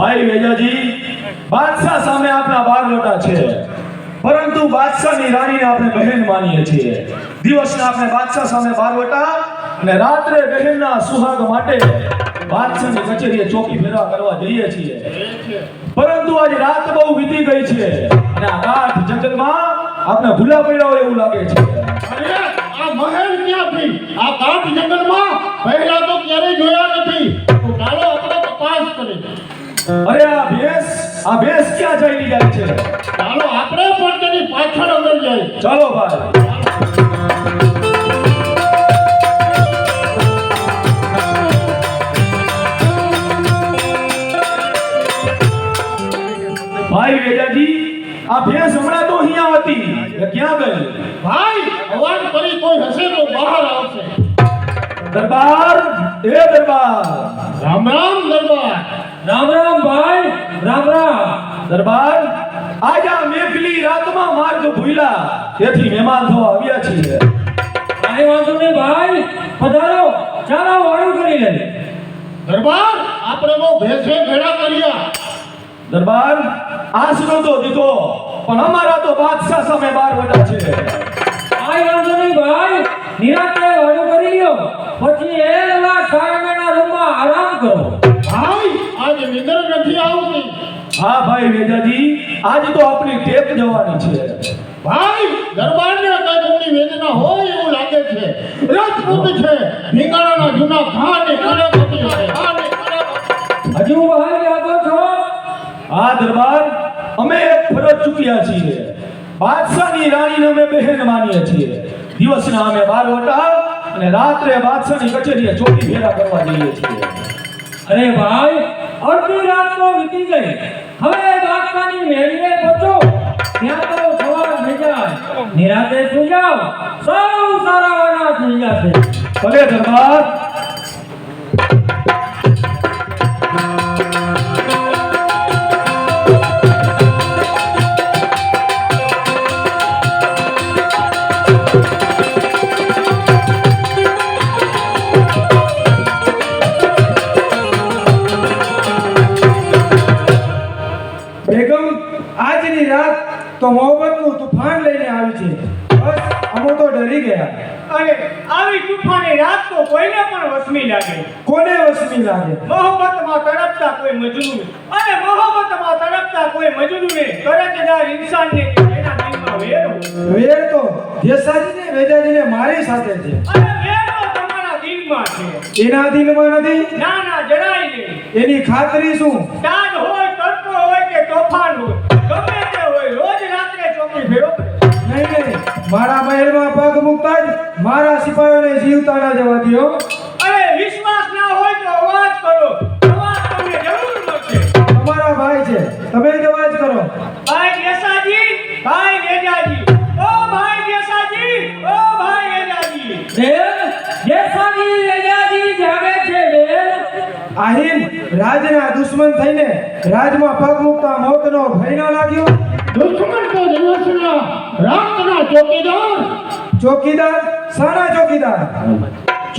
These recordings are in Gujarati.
ભાઈ વેજાજી બાદશાહ સામે આપણા બાર લોટા છે. પરંતુ બાદશાહની રાણીને આપણે બહેન માનીએ છીએ. દિવસના આપણે બાદશાહ સામે બાર લોટા અને રાત્રે બહેનના સુહાગ માટે બાદશાહની કચેરીએ ચોકી ફેરવા કરવા જઈએ છીએ. પરંતુ આજે રાત બહુ વીતી ગઈ છે અને આ ગાઢ જંગલમાં આપણે ભૂલા પડ્યા હોય એવું લાગે છે. આ મહેલ ક્યાંથી? આ ગાઢ જંગલમાં પહેલા તો ક્યારેય જોયા નથી. અરે આ ભેંસ આ ભેંસ ક્યાં જઈ જાય છે? ચાલો આપણે પણ તેની પાછળ અંદર જઈએ. ચાલો ભાઈ. ભાઈ વેજાજી આ ભેંસ હમણાં તો અહીંયા હતી. ક્યાં ગઈ? ભાઈ અવાજ કરી કોઈ હશે તો બહાર આવશે. દરબાર એ દરબાર. રામ રામ દરબાર. રામ રામ ભાઈ રામ રામ. દરબાર આજ આ મેઘલી રાતમાં માર્ગ ભૂલ્યા. તેથી મહેમાન થવા આવ્યા છીએ. કાંઈ વાંધો નહીં ભાઈ પધારો ચાલો વાળું કરી લે. દરબાર આપણે બહુ ભેસે ભેળા કર્યા. દરબાર આશરો તો દીધો પણ અમારા તો બાદશાહ સામે બાર વટા છે. કાંઈ વાંધો નહીં ભાઈ નિરાતે વાળું કરી લ્યો. પછી એલા સાયમેના રૂમમાં આરામ કરો. ભાઈ આજે નિંદર નથી આવતી. હા ભાઈ વેજાજી આજ તો આપણી ટેપ જવાની છે. ભાઈ દરબારને કઈ વેદના હોય એવું લાગે છે. રાજપૂત છે ભીંગાણાના જૂના ખાને કડક હતી ખાને કડક હજુ ભાઈ યાદો છો હા દરબાર અમે એક ફરજ ચૂક્યા છીએ. બાદશાહની રાણીને અમે બહેન માનીએ છીએ. દિવસના અમે બાર વટા અને રાત્રે બાદશાહની કચેરીએ ચોરી ભેગા કરવા જઈએ છીએ. અરે ભાઈ અડધી રાત તો વીતી ગઈ. હવે દ્વારકાની મેળીએ પહોંચો. ત્યાં તો સવાર થઈ જાય. નિરાતે સુઈ જાઓ. સૌ સારા વાળા થઈ જશે. ભલે દરબાર. તો મોહબ્બતનું તુફાન લઈને આવી છે. બસ અમે તો ડરી ગયા. અરે આવી તૂફાની રાત તો કોઈને પણ વસમી લાગે. કોને વસમી લાગે? મોહબ્બતમાં તડપતા કોઈ મજનુ અને મોહબ્બતમાં તડપતા કોઈ મજનુને કરજદાર ઇન્સાનને તેના દિલમાં વેર. વેર તો જેસાજીને વેદાજીને મારી સાથે છે. અને વેર તો તમારા દિલમાં છે. એના દિલમાં નથી? ના ના જરાય નહીં એની ખાતરી શું? કરે. નહીં નહીં. મારા મહેલમાં પગ મૂકતા જ મારા સિપાહીઓને જીવતા ના જવા દ્યો. અરે વિશ્વાસ ના હોય તો અવાજ કરો. અવાજ તમને જરૂર મળશે. તમારા ભાઈ છે. તમે જ અવાજ કરો. ભાઈ દેસાજી ભાઈ વેજાજી ઓ ભાઈ દેસાજી ઓ ભાઈ વેજાજી બેન દેસાજી વેજાજી જાગે છે બેન. આહિર રાજના દુશ્મન થઈને રાજમાં પગ મૂકતા મોતનો ભય ન લાગ્યો. દુશ્મન તો દિવસના રાતના ચોકીદાર. ચોકીદાર? સારા ચોકીદાર?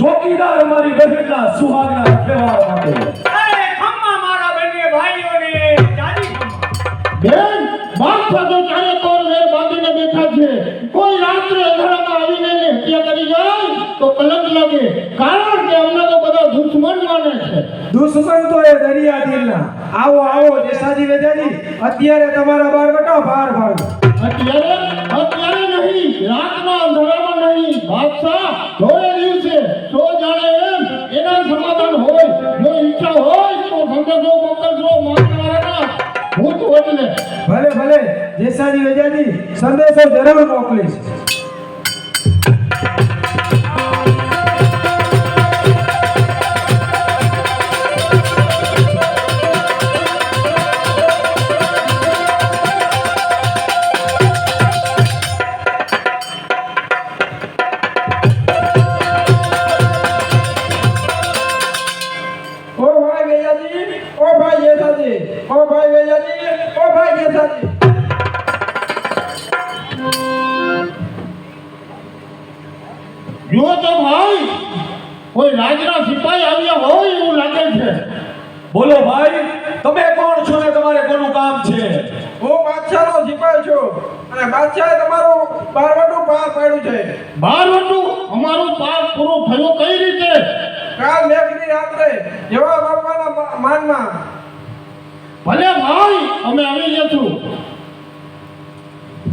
ચોકીદાર અમારી બહેનના સુહાગના કહેવા માટે. અરે ખમ્મા મારા બંને ભાઈઓને ચાલી ખમ્મા. બેન બાદશાહ તો ચારે કોર વેર બાંધીને બેઠા છે. કોઈ રાત્રે અંધારામાં આવીને એને હત્યા કરી જાય તો કલંક લાગે. કારણ કે અમને તો બધા દુશ્મન માને છે. દુશ્મન તો એ દરિયા દિલના આવો આવો જેસાજી વેજાજી અત્યારે તમારા બાર બટો બાર ભાગ. અત્યારે અત્યારે નહીં રાતના અંધારામાં નહીં. બાદશાહ ધોળે દિવસે તો જાણે એમ એના સમાધાન હોય જો ઈચ્છા હોય તો સંદેશો મોકલજો મારવાના તો બદલે ભલે ભલે જેસાજી વેજાજી સંદેશો જરૂર મોકલીશ.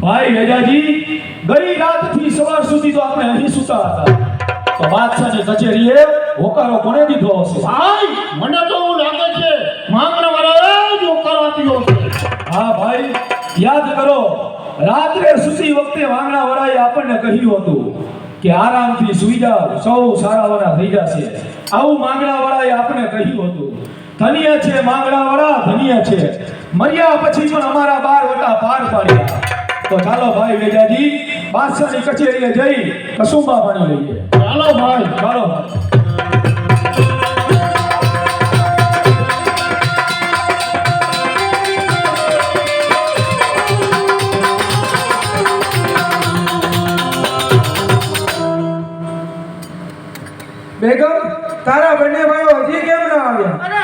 ભાઈ વેજાજી ગઈ રાતથી સવાર સુધી તો આપણે અહીં સુતા હતા. તો બાદશાહની કચેરીએ હોકારો કોને દીધો હશે? ભાઈ મને તો એવું લાગે છે માંગણા વાળાએ જ હોકારો આપ્યો છે હા ભાઈ યાદ કરો રાત્રે સૂતી વખતે વાંગણા વડાએ આપણને કહ્યું હતું કે આરામથી સૂઈ જાઓ સૌ સારાવાના થઈ જશે. આવું માંગણા વડાએ આપણે કહ્યું હતું. ધન્ય છે માંગણા વડા ધન્ય છે. મર્યા પછી પણ અમારા બાર વટા પાર પાડ્યા. તો ચાલો ભાઈ વેજાજી બાદશાહની કચેરીએ જઈ કસુંબા પાણી લઈએ. ચાલો ભાઈ. ચાલો બેગમ તારા બંને ભાઈઓ હજી કેમ ના આવ્યા? અરે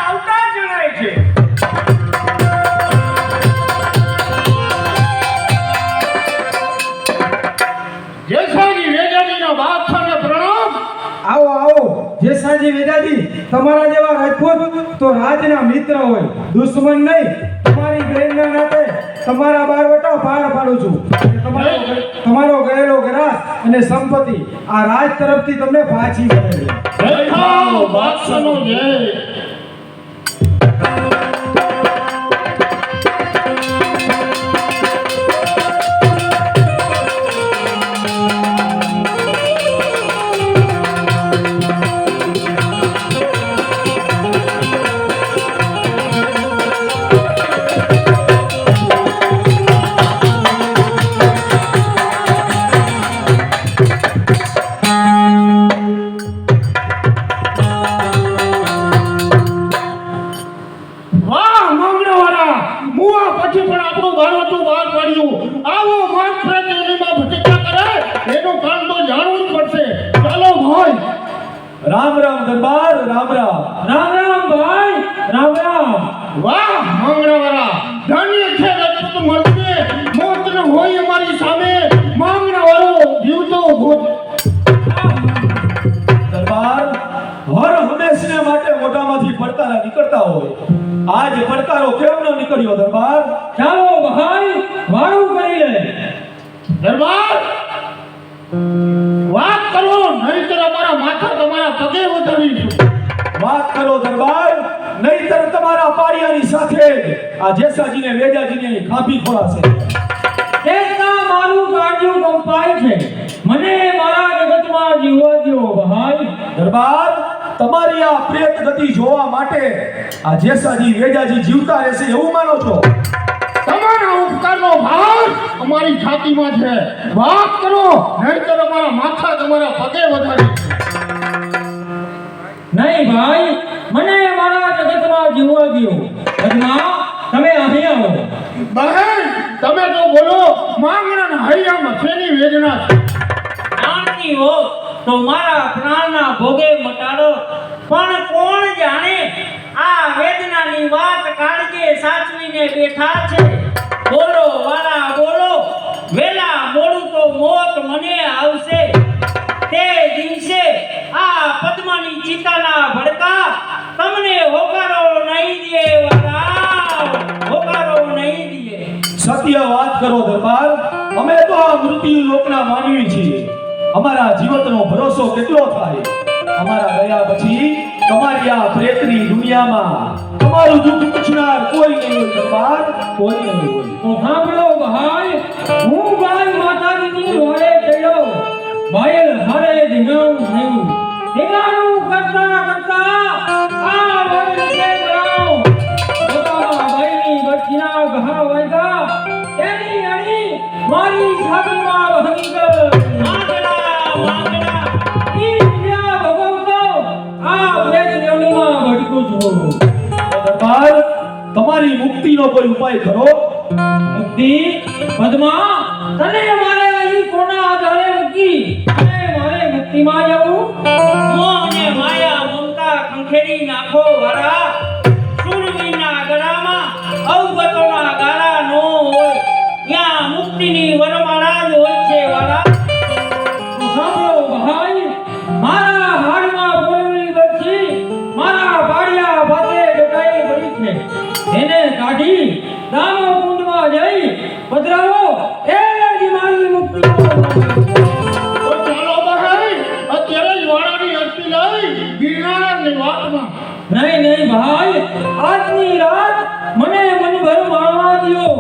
તમારા જેવા રાજપૂત તો રાજના મિત્ર હોય, દુશ્મન નહીં. તમારી બહેનના નાતે તમારા બારવટા પાર પાડું છું. તમારો તમારો ગયેલો ગ્રાસ અને સંપત્તિ આ રાજ તરફથી તમને પાછી મળે છે. તમારા સાથે આ જેસાજીને વેજાજીને કાપી ખોળાશે. તેજના મારું કાળજું કંપાય છે. મને મારા જગતમાં જીવવા દો ભાઈ. દરબાર તમારી આ પ્રેત ગતિ જોવા માટે આ જેસાજી વેજાજી જીવતા રહેશે એવું માનો છો? તમારા ઉપકારનો ભાર અમારી છાતીમાં છે. વાત કરો નહીતર અમારા માથા તમારા પગે વધારી નહીં ભાઈ મને મારા ગયો. જીવવા તમે અહીં આવો બહેન તમે તો બોલો માંગણા હૈયામાં શેની વેદના છે? જાણતી હો તો મારા પ્રાણના ભોગે મટાડો. પણ કોણ જાણે આ વેદનાની વાત કાળજે સાચવીને બેઠા છે? બોલો વાલા બોલો. વેલા મોડું તો મોત મને આવશે. તે દિવસે આ પદ્માની ચિતાના ભડકા તમને હોકારો સત્ય વાત કરો દરબાર, અમે તો આ મૃત્યુ લોકના માનવી છીએ. અમારા જીવનનો ભરોસો કેટલો થાય? અમારા ગયા પછી તમારી આ પ્રેતની દુનિયામાં તમારું દુઃખ પૂછનાર કોઈ નહીં હોય દરબાર, કોઈ નહીં હોય. તો સાંભળો ભાઈ, હું ભાઈ માતાજીની વારે ચડ્યો ભાઈ હારે ધીંગાણું થયું. ધીંગાણું કરતા કરતા આ દરબાર, તમારી મુક્તિનો કોઈ ઉપાય ખરો? મુક્તિ, પદ્મા, તને મારે અહીં કોના આધારે મૂકી અને મારે મુક્તિમાં જવું? મોહ માયા મમતા ખંખેરી નાખો વરા. સુરવીના ગળામાં અવગતોના ગાળા નો હોય ત્યાં કાઢી ભાઈ આજની રાત મને મનભર માણવા દ્યો.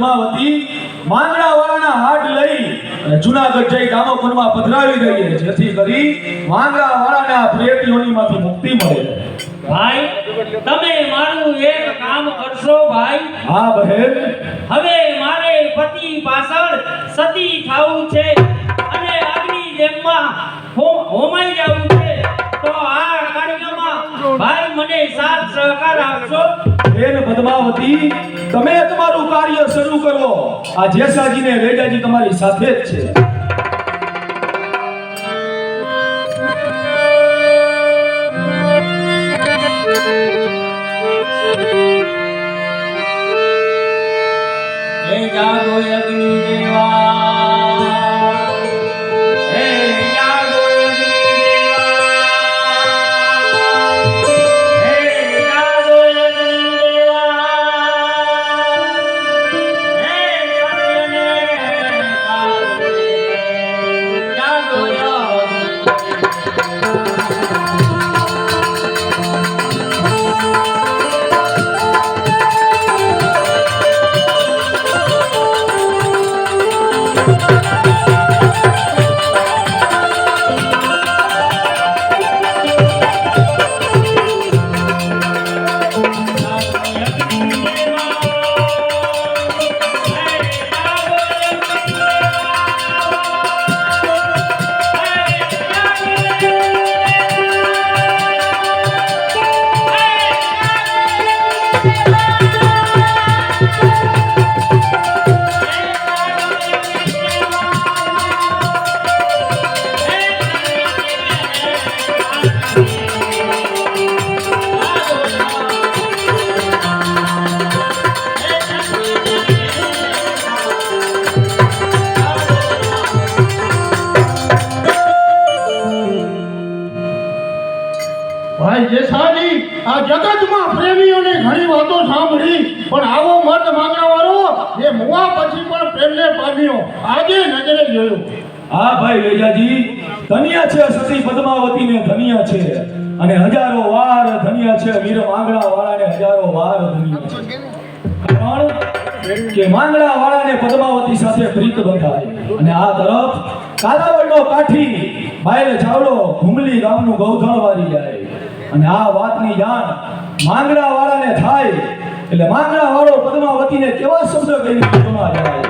પદ્માવતી માંગડા વાળાના હાટ લઈ જુનાગઢ જઈ દામોકુંડમાં પધરાવી દઈએ જેથી કરી માંગડા વાળાને આ મુક્તિ મળે. ભાઈ તમે મારું એક કામ કરશો ભાઈ. હા બહેન. હવે મારે પતિ પાછળ સતી થાવું છે અને અગ્નિ જેમમાં હોમાઈ જવું છે. તો આ કાર્યમાં ભાઈ મને સાથ સહકાર આપશો. બેન પદ્માવતી તમે તમારું કાર્ય શરૂ કરો. આ જેસાજી ને વેજાજી તમારી સાથે જ છે. જાગો ધન્ય છે સતી પદ્માવતી ને ધન્ય છે. અને હજારો વાર ધનિયા છે. વીર માંગડા વાળાને હજારો વાર ધનિયા છે. કારણ કે માંગડા વાળાને પદ્માવતી સાથે પ્રીત બંધાય. અને આ તરફ કાલાવડનો કાઠી બાયલે ચાવડો ઘુમલી ગામનું ગૌધણ વારી જાય. અને આ વાતની જાણ માંગડા વાળાને થાય. એટલે માંગડા વાળો પદ્માવતીને કેવા શબ્દ કહીને યુદ્ધમાં જાય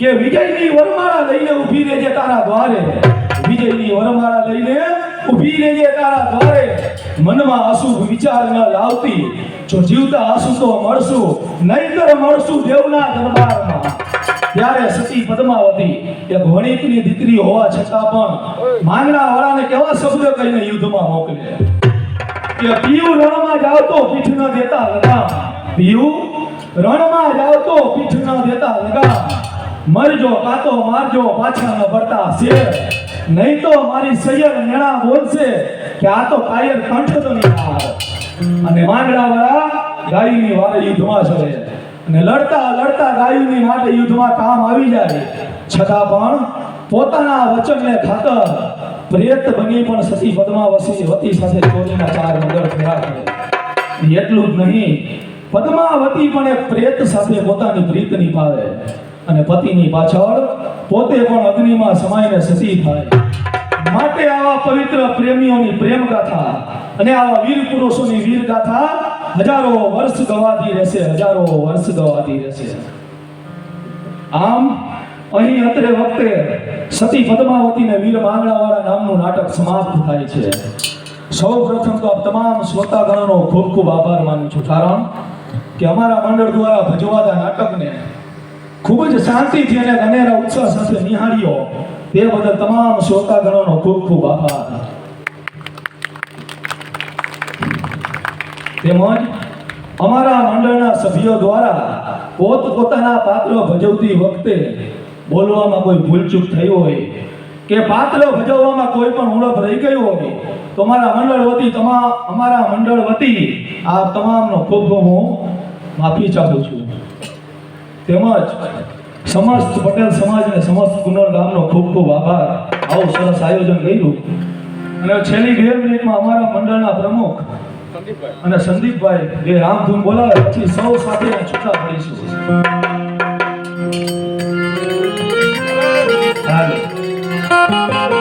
કે વિજયની વરમાળા લઈને ઊભી રહેજે તારા દ્વારે. વિજયની વરમાળા લઈને ઊભી રહેજે તારા દ્વારે. મનમાં અશુભ વિચાર ન લાવતી. જો જીવતા હશું તો મળશું, નહીતર મળશું દેવના દરબારમાં. ત્યારે સતી પદ્માવતી એ વણિકની દીકરી હોવા છતાં પણ માંગણા વાળાને કેવા શબ્દ કહીને યુદ્ધમાં મોકલે. કે પીયુ રણમાં જાવ તો પીઠ ન દેતા લગા. પીયુ રણમાં જાવ તો પીઠ ન દેતા લગામ મરજો, કાતો મારજો, પાછા ન ભરતા શેર નહીં તો મારી સૈયર નેણા બોલશે કે આ તો કાયર કંઠ તો નહીં અને માંગડા વાળા ગાયની વાળે યુદ્ધમાં ચડે. અને લડતા લડતા ગાયુની માટે યુદ્ધમાં કામ આવી જાય. છતાં પણ પોતાના વચનને ખાતર પ્રેત બની પણ સતી પદ્માવતી વતી સાથે ચોરીના ચાર મંગળ થયા કરે. એટલું જ નહીં, પદ્માવતી પણ એક પ્રેત સાથે પોતાની પ્રીત નિભાવે અને પતિની પાછળ પોતે પણ અગ્નિમાં સમાઈને સતી થાય. માટે આવા પવિત્ર પ્રેમીઓની પ્રેમ ગાથા અને આવા વીર પુરુષોની વીર ગાથા હજારો વર્ષ ગવાતી રહેશે, હજારો વર્ષ ગવાતી રહેશે. આમ અહીં અત્રે વખતે સતી પદ્માવતીને વીર માંગડાવાળા નામનું નાટક સમાપ્ત થાય છે. સૌ પ્રથમ તો આપ તમામ શ્રોતાગણનો ખૂબ ખૂબ આભાર માનું છું. કારણ કે અમારા મંડળ દ્વારા ભજવાતા નાટકને ખૂબ જ શાંતિથી અને અનેરા ઉત્સાહ સાથે નિહાળ્યો. તે બદલ તમામ શ્રોતાગણોનો ખૂબ ખૂબ આભાર. તેમજ અમારા મંડળના સભ્યો દ્વારા પોત પોતાના પાત્ર ભજવતી વખતે બોલવામાં કોઈ ભૂલચૂક થઈ હોય કે પાત્ર ભજવવામાં કોઈ પણ ઉણપ રહી ગઈ હોય, તો મારા મંડળ વતી તમામ અમારા મંડળ વતી આ તમામનો ખૂબ હું માફી ચાહું છું. તેમજ સમસ્ત પટેલ સમાજ અને સમસ્ત કુનર ગામનો ખૂબ ખૂબ આભાર. આવું સરસ આયોજન કર્યું. અને છેલ્લી બે મિનિટમાં અમારા મંડળના પ્રમુખ અને સંદીપભાઈ જે રામધૂમ બોલાવે, પછી સૌ સાથે છૂટા પડીશું. હાલો.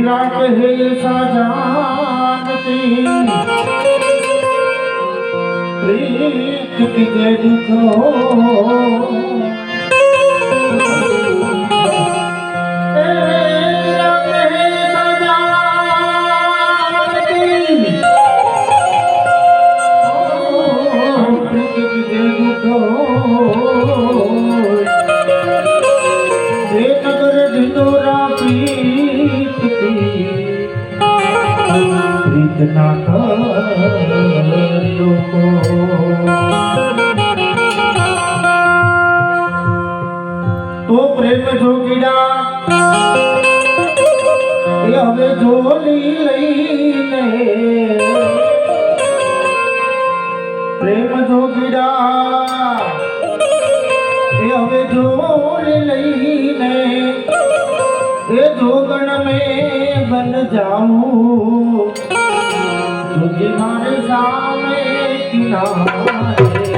मीरा कहे सजानती प्रीत की जय दुख તો પ્રેમ જોગીડા એ હવે જોલી લઈને. પ્રેમ જોગીડા એ હવે જોલી લઈને. એ જોગણ મેં બન જાઉં. મારે સામે કિનારે